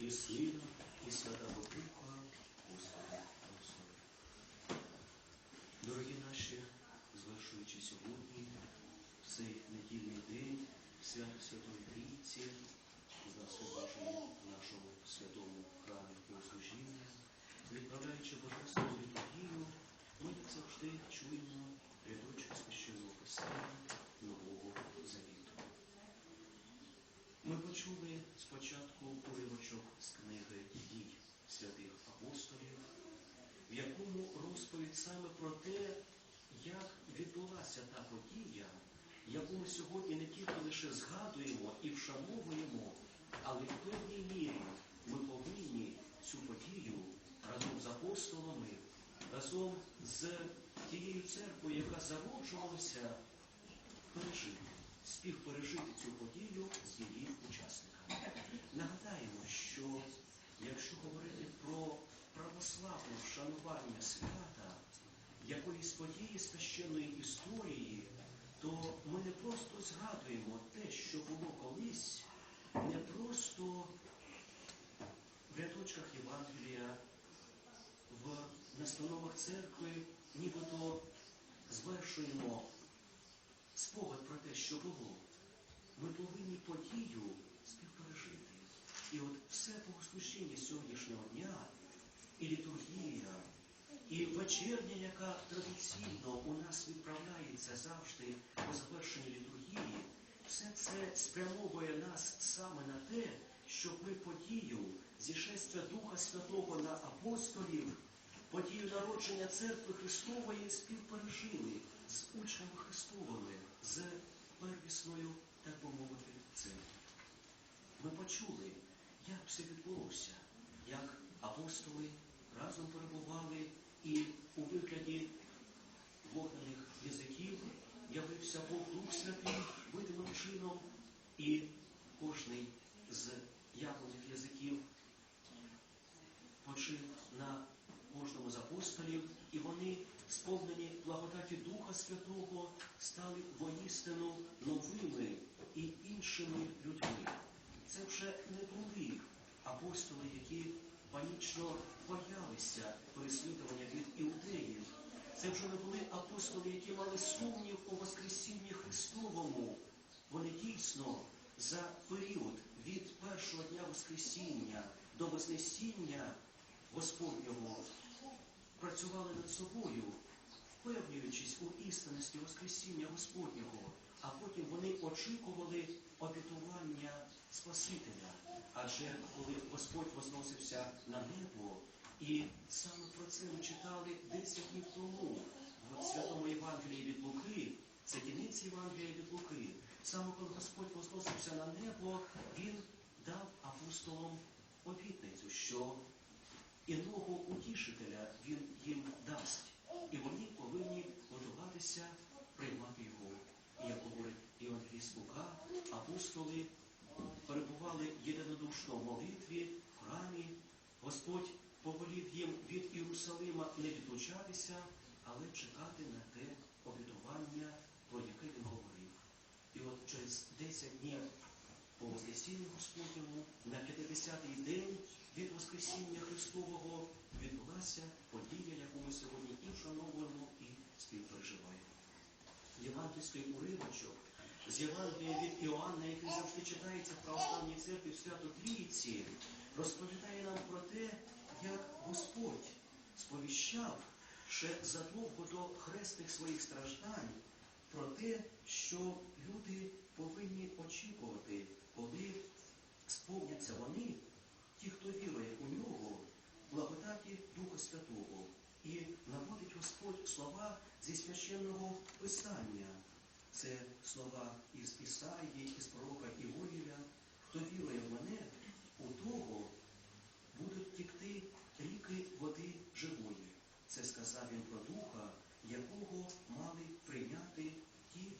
і Сина, і Святого Духа, Господи. Дорогі наші, звершуючи сьогодні цей недільний день свято Святої Трійці, засобачені в нашому святому храмі Богослужіння, відправляючи Божественну літургію, ми завжди чуємо рядочок священного писання Нового Завіту. Ми почули спочатку уривочок з книги дій святих апостолів, в якому розповідь саме про те, як відбулася та подія, яку ми сьогодні не тільки лише згадуємо і вшановуємо, але в певній мірі ми повинні цю подію разом з апостолами, разом з тією церквою, яка зароджувалася, пережити, співпережити цю подію з її учасниками. Нагадаємо, що якщо говорити про православне вшанування свята, якоїсь події священної історії, то ми не просто згадуємо те, що було колись, не просто в рядочках Євангелія, в настановах церкви, нібито звершуємо спогад про те, що було. Ми повинні подію співпережити. І от все богослужіння сьогоднішнього дня, і літургія, і вечерня, яка традиційно у нас відправляється завжди по завершенні літургії, все це спрямовує нас саме на те, щоб ми подію зішестя Духа Святого на апостолів, подію народження церкви Христової співпережили з учнями Христовими, з первісною, так би мовити, церквою. Ми почули, як все відбулося, як апостоли разом перебували і у вигляді вогнених язиків явився Бог Дух Святий видимим чином, і кожний з явлених язиків почив на кожному з апостолів, і вони, сповнені благодаті Духа Святого, стали воістину новими і іншими людьми. Це вже не були апостоли, які панічно боялися переслідування від іудеїв. Це вже не були апостоли, які мали сумнів у Воскресінні Христовому. Вони дійсно за період від першого дня Воскресіння до Вознесіння Господнього працювали над собою, впевнюючись у істинності Воскресіння Господнього, а потім вони очікували обітування Спасителя. Адже коли Господь возносився на небо, і саме про це ми читали 10 днів тому в Святому Євангелії від Луки, це кінець Євангелія від Луки. Саме коли Господь возносився на небо, Він дав апостолам обітницю, що іного утішителя Він їм дасть, і вони повинні готуватися приймати його. І як говорить Євангеліст Лука, апостоли перебували єдинодушно в молитві, в храмі. Господь повелів їм від Єрусалима не відлучатися, але чекати на те обітування, про яке він говорив. І от через 10 днів по Воскресінню Господньому на 50-й день від Воскресіння Христового відбулася подія, яку ми сьогодні і вшановуємо, і співпереживаємо. Євангельський уривочок з Євангелія від Іоанна, який завжди читається в православній церкві в Свято Трійці, розповідає нам про те, як Господь сповіщав ще задовго до хресних своїх страждань про те, що люди повинні очікувати, коли сповняться вони, ті, хто вірує у нього, благодаті Духа Святого. І наводить Господь слова зі священного Писання. Це слова із Ісаїї, із пророка Іоїля. Хто вірує в мене, у того будуть тікти ріки води живої. Це сказав він про Духа, якого мали прийняти ті,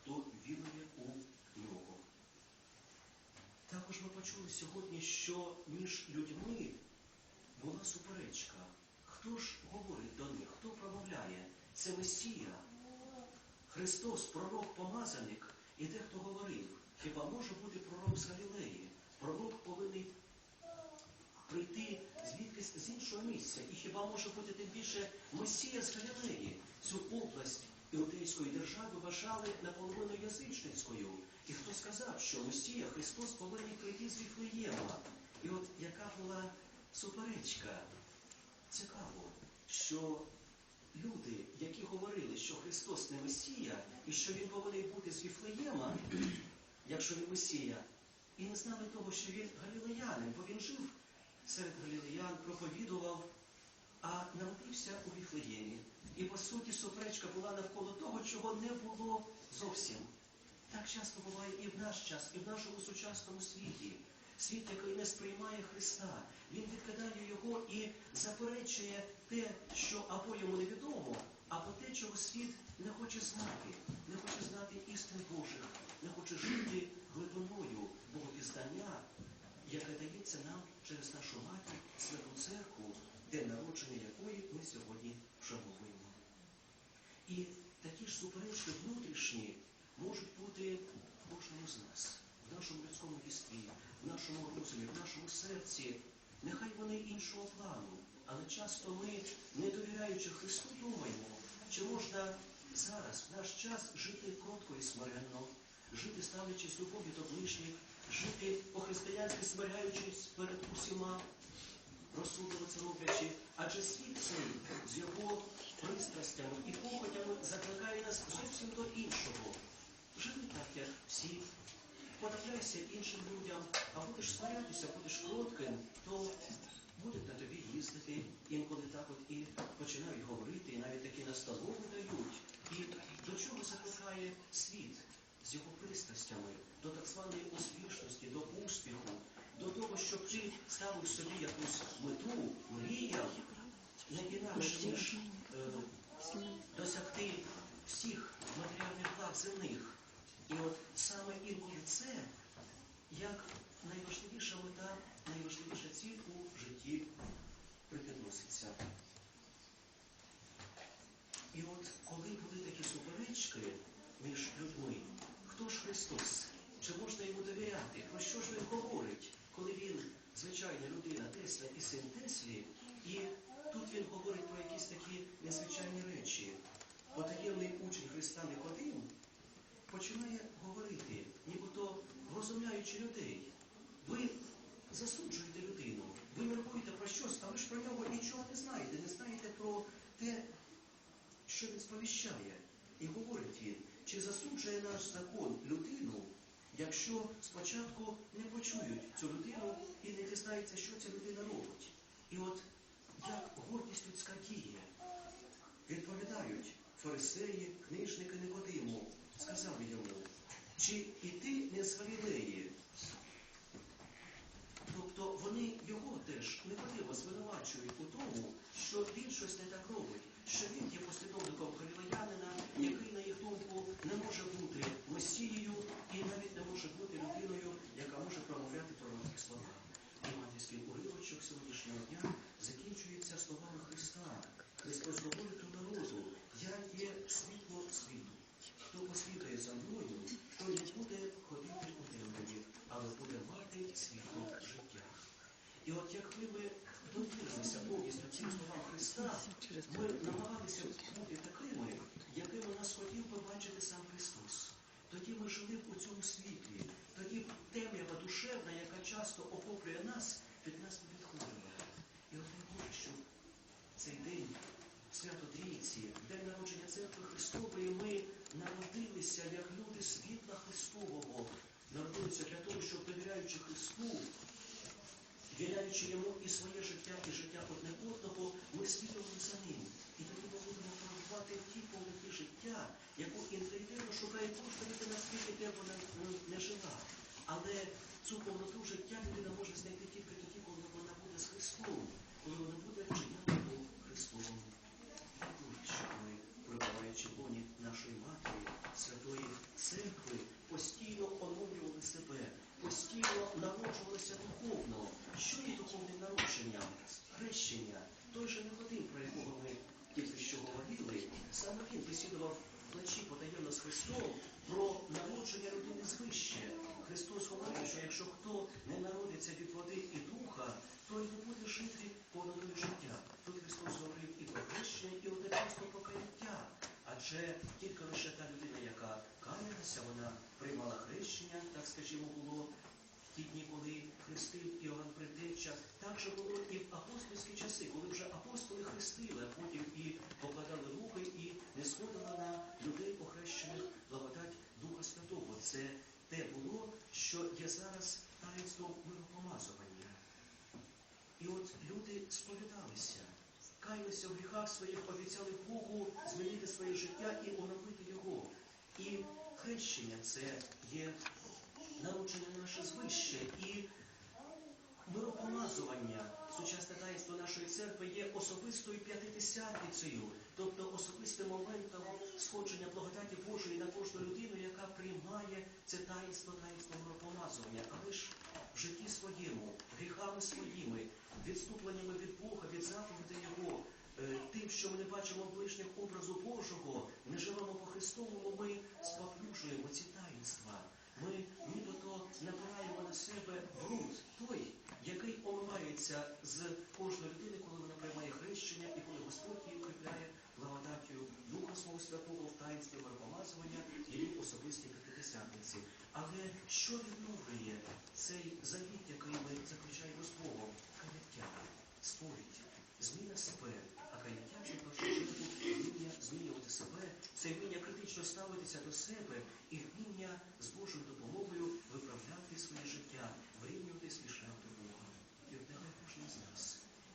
хто вірує у почули сьогодні, що між людьми була суперечка. Хто ж говорить до них? Хто промовляє? Це Месія. Христос, пророк помазаник, і дехто говорив, хіба може бути пророк з Галілеї? Пророк повинен прийти звідкись з іншого місця. І хіба може бути тим більше Месія з Галілеї? Цю область іудейської держави вважали наполовину язичницькою. Що Месія Христос повинен прийти з Віфлеєма? І от яка була суперечка? Цікаво, що люди, які говорили, що Христос не Месія, і що Він повинен бути з Віфлеєма, якщо він Месія, і не знали того, що він галілеянин, бо він жив серед галілеян, проповідував, а народився у Віфлеємі. І по суті суперечка була навколо того, чого не було зовсім. Так часто буває і в наш час, і в нашому сучасному світі. Світ, який не сприймає Христа, він відкидає його і заперечує те, що або йому невідомо, або те, чого світ не хоче знати, не хоче знати істин Божих, не хоче жити глибиною Богопізнання, яке дається нам через нашу матір, Святу Церкву, день народження якої ми сьогодні вшановуємо. І такі ж суперечки внутрішні можуть бути в кожному з нас, в нашому людському єстві, в нашому розумі, в нашому серці. Нехай вони іншого плану, але часто ми, не довіряючи Христу, думаємо, чи можна зараз, в наш час, жити кротко і смиренно, жити ставлячись любові до ближніх, жити по-християнськи смиряючись перед усіма, розсудливо це роблячи, адже світ цей з його пристрастями і похотями закликає нас зовсім до іншого. Живи так, як всі, подивляйся іншим людям, а будеш смирятися, будеш кротким, то будуть на тобі їздити, інколи так от і починають говорити, і навіть такі настанови дають. І до чого закликає світ з його пристрастями, до так званої успішності, до успіху, до того, щоб ти ставив собі якусь мету, мріяв, не інакше, ніж е, досягти всіх матеріальних благ земних. І от саме інколи це як найважливіша мета, найважливіша ціль у житті припідноситься. І от коли були такі суперечки між людьми, хто ж Христос? Чи можна йому довіряти? Про що ж він говорить, коли він звичайна людина Тесля і син Теслі, і тут він говорить про якісь такі незвичайні речі. Потаємний учень Христа Никодим починає говорити, нібито розумляючи людей. Ви засуджуєте людину, ви міркуєте про щось, а ви ж про нього нічого не знаєте, не знаєте про те, що він сповіщає. І говорить він, чи засуджує наш закон людину, якщо спочатку не почують цю людину і не дізнається, що ця людина робить. І от як гордість людська діє, відповідають фарисеї, книжники Никодиму, сказали йому, чи і не з Галілеї? Тобто вони його теж Никодима звинувачують у тому, що він щось не так робить, що він є послідовником галілеянина, який, на їх думку, не може бути месією і навіть не може бути людиною, яка може промовляти пророцькі слова. Іванівський уривочок сьогоднішнього дня закінчується словами Христа. Христос говорить до народу, я є світло світу. Хто послідує за мною, той не буде ходити у темряві, але буде мати світло життя. І от якби ми довірилися повністю цим словам Христа, ми намагалися бути такими, якими нас хотів побачити сам Христос. Тоді ми жили у цьому світлі, тоді темрява душевна, яка часто охоплює нас, від нас не відходила. І от я Боже, щоб цей день свято Трійці, день народження церкви Христової, ми народилися як люди світла Христового, народилися для того, щоб довіряючи Христу, йому і своє життя, і життя одне одного, ми слідували за ним. І тоді ми будемо проживати ті повноти життя, яку інтуїтивно шукає кожна людина, скільки де вона не жила. Але цю повноту життя людина може знайти тільки тоді, коли вона буде з Христом, коли вона буде вчиняти по Христовому. Прибуваючи лоні нашої матері, Святої Церкви, постійно оновлювали себе, постійно народжувалися духовно що є духовним народженням, хрещення, той же негодин, про якого ми тільки що говорили, саме він висідував вночі потаємно з Христом про народження родини звище. Христос говорив, що якщо хто не народиться від води і духа, то й не буде жити поданою життя. Тут Христос говорив і про хрещення, і одночасно про каяття. Адже тільки лише та людина, яка каялася, вона приймала хрещення, так скажімо, було ті дні, коли хрестив Іоанн Предтеча. Так же було і в апостольські часи, коли вже апостоли хрестили, а потім і покладали руки, і не сходила на людей охрещених благодать Духа Святого. Це те було, що є зараз таїнством миропомазування. І от люди сповідалися, каялися в гріхах своїх, обіцяли Богу змінити своє життя і оновити його. І хрещення це є народження наше звище. І миропомазування, сучасне таїнство нашої церкви є особистою п'ятидесятницею, тобто особистим моментом сходження благодаті Божої на кожну людину, яка приймає це таїнство, таїнство миропомазування. Але ж в житті своєму, гріхами своїми, відступленнями від Бога, від заповідей Його, е, тим, що ми не бачимо ближніх образу Божого, не живемо по Христовому, ми споплюжуємо ці таїнства. Ми нібито набираємо на себе бруд той, який омивається з кожної людини, коли вона приймає хрещення і коли Господь її укріпляє благодаттю Духа Свого Святого в таїнстві миропомазування її особистій п'ятидесятниці. Але що відновлює цей завіт, який ми заключаємо Богом? Каяття, сповідь, зміна себе. А каяття це першу чергу вміння змінювати себе, це вміння критично ставитися до себе і вміння з Божою допомогою виправляти своє життя, вирівнювати свій шлях до Бога. І от кожен з нас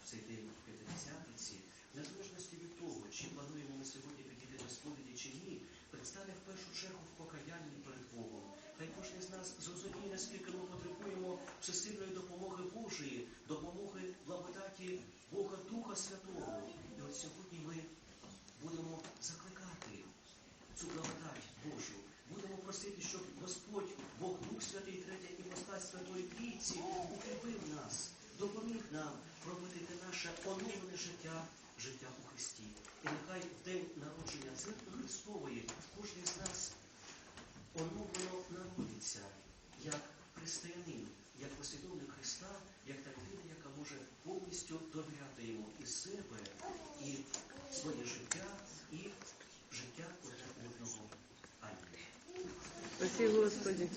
в цей день п'ятидесятниці, в незалежності від того, чи плануємо ми сьогодні підійти до сповіді чи ні, предстане в першу чергу в покаянні перед Богом. Хай кожен з нас зрозуміє, наскільки ми потребуємо всесильної допомоги Божої, допомоги благодаті Бога Духа Святого. І от сьогодні ми будемо закликати цю благодать Божу. Будемо просити, щоб Господь, Бог Дух Святий, третя іпостась Святої Трійці, укріпив нас, допоміг нам пробити наше оновлене життя, життя у Христі. І нехай в день народження церкви Христової кожен з нас оновлено народиться як християнин, як послідовник Христа, як та людина, яка може повністю довіряти йому і себе, і своє життя, і життя одного. Амінь. Спасибо, Господи.